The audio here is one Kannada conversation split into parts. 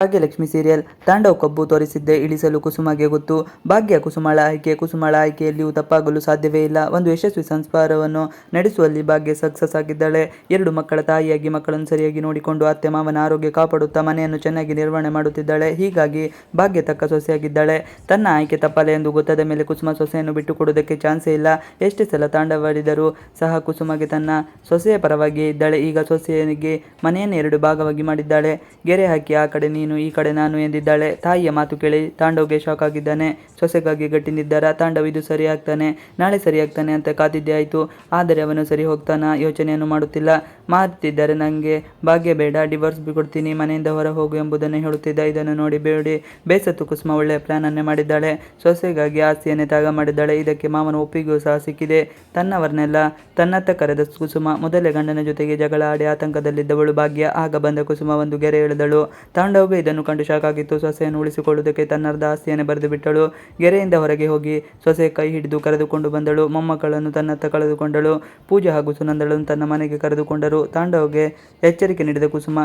ಭಾಗ್ಯಲಕ್ಷ್ಮಿ ಸೀರಿಯಲ್ ತಾಂಡವ ಕಬ್ಬು ತೋರಿಸಿದ್ದೆ ಇಳಿಸಲು ಕುಸುಮಗೆ ಗೊತ್ತು. ಭಾಗ್ಯ ಕುಸುಮಳ ಆಯ್ಕೆ, ಕುಸುಮಳ ಆಯ್ಕೆಯಲ್ಲಿಯೂ ತಪ್ಪಾಗಲು ಸಾಧ್ಯವೇ ಇಲ್ಲ. ಒಂದು ಯಶಸ್ವಿ ಸಂಸ್ಕಾರವನ್ನು ನಡೆಸುವಲ್ಲಿ ಭಾಗ್ಯ ಸಕ್ಸಸ್ ಆಗಿದ್ದಾಳೆ. ಎರಡು ಮಕ್ಕಳ ತಾಯಿಯಾಗಿ ಮಕ್ಕಳನ್ನು ಸರಿಯಾಗಿ ನೋಡಿಕೊಂಡು ಅತ್ತೆ ಮಾವನ ಆರೋಗ್ಯ ಕಾಪಾಡುತ್ತಾ ಮನೆಯನ್ನು ಚೆನ್ನಾಗಿ ನಿರ್ವಹಣೆ ಮಾಡುತ್ತಿದ್ದಾಳೆ. ಹೀಗಾಗಿ ಭಾಗ್ಯ ತಕ್ಕ ಸೊಸೆಯಾಗಿದ್ದಾಳೆ. ತನ್ನ ಆಯ್ಕೆ ತಪ್ಪಲ್ಲ ಎಂದು ಗೊತ್ತಾದ ಮೇಲೆ ಕುಸುಮ ಸೊಸೆಯನ್ನು ಬಿಟ್ಟುಕೊಡುವುದಕ್ಕೆ ಚಾನ್ಸ್ ಚಾನ್ಸೇ ಇಲ್ಲ. ಎಷ್ಟೇ ಸಲ ತಾಂಡವಾಡಿದರೂ ಸಹ ಕುಸುಮಗೆ ತನ್ನ ಸೊಸೆಯ ಪರವಾಗಿಯೇ ಇದ್ದಾಳೆ. ಈಗ ಸೊಸೆಯನಿಗೆ ಮನೆಯನ್ನು ಎರಡು ಭಾಗವಾಗಿ ಮಾಡಿದ್ದಾಳೆ. ಗೆರೆ ಹಾಕಿ ಆ ಕಡೆ ನೀನು ಈ ಕಡೆ ನಾನು ಎಂದಿದ್ದಾಳೆ? ತಾಯಿಯ ಮಾತು ಕೇಳಿ ತಾಂಡವ್ಗೆ ಶಾಕ್ ಆಗಿದ್ದಾನೆ. ಸೊಸೆಗಾಗಿ ಗಟ್ಟಿ ನಿದ್ದಾರ ತಾಂಡವ್ ಇದು ಸರಿ ಆಗ್ತಾನೆ ನಾಳೆ ಸರಿ ಆಗ್ತಾನೆ ಅಂತ ಕಾದಿದ್ದೆ ಆಯಿತು. ಆದರೆ ಅವನು ಸರಿ ಹೋಗ್ತಾನ? ಯೋಚನೆಯನ್ನು ಮಾಡುತ್ತಿಲ್ಲ. ಮಾರುತ್ತಿದ್ದಾರೆ ನನಗೆ ಭಾಗ್ಯ ಬೇಡ. ಡಿವೋರ್ಸ್ ಕೊಡ್ತೀನಿ ಮನೆಯಿಂದ ಹೊರ ಹೋಗು ಎಂಬುದನ್ನು ಹೇಳುತ್ತಿದ್ದ. ಇದನ್ನು ನೋಡಿ ಬೇಡಿ. ಬೇಸತ್ತು ಕುಸುಮ ಒಳ್ಳೆಯ ಪ್ಲಾನ್ ಅನ್ನೇ ಮಾಡಿದ್ದಾಳೆ. ಸೊಸೆಗಾಗಿ ಆಸ್ತಿಯನ್ನೇ ತ್ಯಾಗ ಮಾಡಿದ್ದಾಳೆ. ಇದಕ್ಕೆ ಮಾವನ ಒಪ್ಪಿಗೂ ಸಹ ಸಿಕ್ಕಿದೆ. ತನ್ನವರನ್ನೆಲ್ಲ ತನ್ನತ್ತ ಕರೆದ ಕುಸುಮ ಮೊದಲೇ ಗಂಡನ ಜೊತೆಗೆ ಜಗಳ ಆಡಿ ಆತಂಕದಲ್ಲಿದ್ದವಳು ಭಾಗ್ಯ. ಆಗ ಬಂದ ಕುಸುಮ ಒಂದು ಗೆರೆ ಎಳೆದಳು. ತಾಂಡವ್ಗೆ ಇದನ್ನು ಕಂಡು ಶಾಕ್ ಆಗಿತ್ತು ಸೊಸೆಯನ್ನು ಉಳಿಸಿಕೊಳ್ಳುವುದಕ್ಕೆ ತನ್ನರ್ಧ ಆಸ್ತಿಯನ್ನು ಬರೆದು ಬಿಟ್ಟಳು. ಗೆರೆಯಿಂದ ಹೊರಗೆ ಹೋಗಿ ಸೊಸೆ ಕೈ ಹಿಡಿದು ಕರೆದುಕೊಂಡು ಬಂದಳು. ಮೊಮ್ಮಕ್ಕಳನ್ನು ತನ್ನತ್ತ ಕಳೆದುಕೊಂಡಳು. ಪೂಜೆ ಹಾಗೂ ಸುನಂದಳನ್ನು ತನ್ನ ಮನೆಗೆ ಕರೆದುಕೊಂಡರು. ತಾಂಡವ್ಗೆ ಎಚ್ಚರಿಕೆ ನೀಡಿದ ಕುಸುಮ,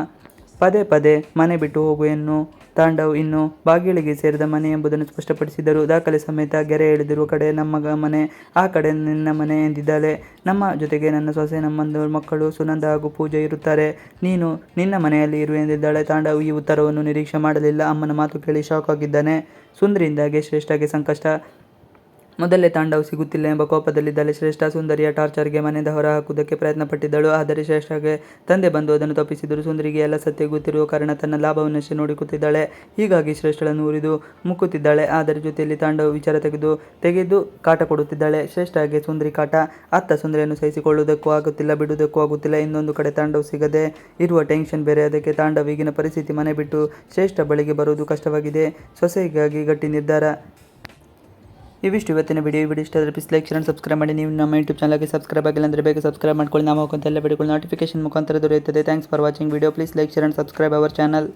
ಪದೇ ಪದೇ ಮನೆ ಬಿಟ್ಟು ಹೋಗು ಎನ್ನು ತಾಂಡವ್ ಇನ್ನು ಬಾಗಿಲಿಗೆ ಸೇರಿದ ಮನೆ ಎಂಬುದನ್ನು ಸ್ಪಷ್ಟಪಡಿಸಿದರು. ದಾಖಲೆ ಸಮೇತ ಗೆರೆ ಎಳೆದಿರುವ ಕಡೆ ನಮ್ಮ ಮನೆ, ಆ ಕಡೆ ನಿನ್ನ ಮನೆ ಎಂದಿದ್ದಾಳೆ. ನಮ್ಮ ಜೊತೆಗೆ ನನ್ನ ಸೊಸೆ, ನಮ್ಮಂದು ಮಕ್ಕಳು ಸುನಂದ ಹಾಗೂ ಪೂಜೆ ಇರುತ್ತಾರೆ. ನೀನು ನಿನ್ನ ಮನೆಯಲ್ಲಿ ಇರು ಎಂದಿದ್ದಾಳೆ. ತಾಂಡವ್ ಈ ಉತ್ತರವನ್ನು ನಿರೀಕ್ಷೆ ಮಾಡಲಿಲ್ಲ. ಅಮ್ಮನ ಮಾತು ಕೇಳಿ ಶಾಕ್ ಆಗಿದ್ದಾನೆ. ಸುಂದರಿಯಿಂದಾಗಿ ಶ್ರೇಷ್ಠಗೆ ಸಂಕಷ್ಟ. ಮೊದಲೇ ತಾಂಡವ ಸಿಗುತ್ತಿಲ್ಲ ಎಂಬ ಕೋಪದಲ್ಲಿದ್ದಲೆ ಶ್ರೇಷ್ಠ ಸುಂದರಿಯ ಟಾರ್ಚರ್ಗೆ ಮನೆಯಿಂದ ಪ್ರಯತ್ನ ಪಟ್ಟಿದ್ದಳು ಆದರೆ ಶ್ರೇಷ್ಠಗೆ ತಂದೆ ಬಂದು ಅದನ್ನು ತಪ್ಪಿಸಿದರು ಸುಂದರಿಗೆ ಎಲ್ಲ ಸತ್ಯ ಗೊತ್ತಿರುವ ಕಾರಣ ತನ್ನ ಲಾಭವನ್ನಷ್ಟೇ ನೋಡಿಕೊತಿದ್ದಾಳೆ ಹೀಗಾಗಿ ಶ್ರೇಷ್ಠಳನ್ನು ಉರಿದು ಮುಕ್ಕುತ್ತಿದ್ದಾಳೆ. ಆದರೆ ಜೊತೆಯಲ್ಲಿ ತಾಂಡವ ವಿಚಾರ ತೆಗೆದು ತೆಗೆದು ಕಾಟ ಕೊಡುತ್ತಿದ್ದಾಳೆ. ಶ್ರೇಷ್ಠಗೆ ಸುಂದರಿ ಕಾಟ, ಅತ್ತ ಸುಂದರಿಯನ್ನು ಸಹಿಸಿಕೊಳ್ಳುವುದಕ್ಕೂ ಆಗುತ್ತಿಲ್ಲ, ಬಿಡುವುದಕ್ಕೂ ಆಗುತ್ತಿಲ್ಲ. ಇನ್ನೊಂದು ಕಡೆ ತಾಂಡವ ಸಿಗದೆ ಇರುವ ಟೆನ್ಷನ್ ಬೇರೆ. ಅದಕ್ಕೆ ತಾಂಡವ ಈಗಿನ ಪರಿಸ್ಥಿತಿ ಮನೆ ಬಿಟ್ಟು ಶ್ರೇಷ್ಠ ಬಳಿಗೆ ಬರುವುದು ಕಷ್ಟವಾಗಿದೆ. ಸೊಸೆಗಾಗಿ ಗಟ್ಟಿ ನಿರ್ಧಾರ ಇವಿಷ್ಟು ಇವತ್ತಿನ ವಿಡಿಯೋ ವಿಡಿಯೋ ಇಷ್ಟ ಆದರೆ ಪ್ಲೀಸ್ ಲೈಕ್ ಶೇರ್ ಸಬ್ಸ್ಕ್ರೈಬ್ ಮಾಡಿ. ನೀವು ನಮ್ಮ ಯೂಟ್ಯೂಬ್ ಚಾನಲ್ಗೆ ಸಬ್ಸ್ಕ್ರೈಬ್ ಆಗಿಲ್ಲ ಅಂದರೆ ಬೇಗ ಸಬ್ಸ್ಕ್ರೈಬ್ ಮಾಡ್ಕೊಳ್ಳಿ. ನಾವು ಎಲ್ಲ ವಿಡಿಯೋಗಳು ನೋಟಿಫಿಕೇಶನ್ ಮುಖಾಂತರ ದೊರೆಯುತ್ತದೆ. Thanks for watching video please like share and subscribe our channel